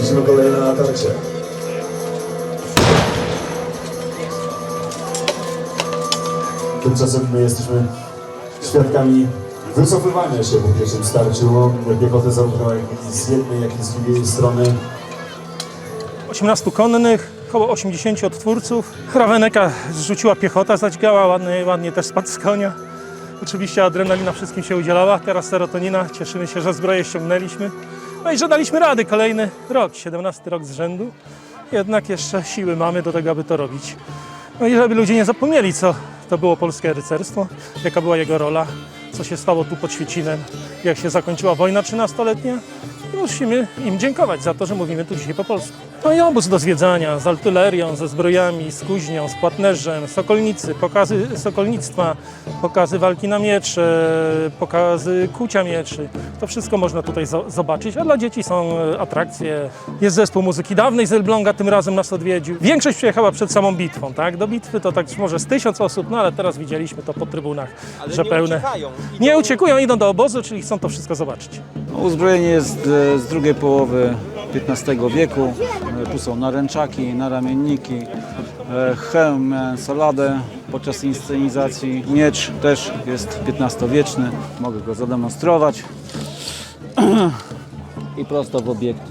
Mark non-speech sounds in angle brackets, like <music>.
Widzimy kolejna na tarcie. Tymczasem my jesteśmy świadkami wycofywania się po pierwszym starciu. Piechotę zarówno z jednej, jak i z drugiej strony. 18 konnych, około 80 odtwórców. Hraweneka zrzuciła piechota, zadźgała, ładnie, ładnie też spadł z konia. Oczywiście adrenalina wszystkim się udzielała, teraz serotonina. Cieszymy się, że zbroję ściągnęliśmy. No i że daliśmy rady. Kolejny rok, 17 rok z rzędu. Jednak jeszcze siły mamy do tego, aby to robić. No i żeby ludzie nie zapomnieli, co to było polskie rycerstwo, jaka była jego rola, co się stało tu pod Świecinem, jak się zakończyła wojna 13-letnia. I musimy im dziękować za to, że mówimy tu dzisiaj po polsku. No i obóz do zwiedzania z artylerią, ze zbrojami, z kuźnią, z płatnerzem, sokolnicy, pokazy sokolnictwa, pokazy walki na miecze, pokazy kucia mieczy. To wszystko można tutaj zo- zobaczyć, a dla dzieci są e, atrakcje. Jest zespół muzyki dawnej z Elbląga, tym razem nas odwiedził. Większość przyjechała przed samą bitwą, tak? Do bitwy to tak może z tysiąc osób, no ale teraz widzieliśmy to po trybunach, Ale że nie pełne. uciekają. Idą- Nie uciekują, idą do obozu, czyli chcą to wszystko zobaczyć. No, Uzbrojenie jest e, z drugiej połowy XV wieku. E, Tu są naręczaki, naramienniki, e, hełm miałem saladę podczas inscenizacji. Miecz też jest XV-wieczny, mogę go zademonstrować. <clears throat> I prosto w obiekt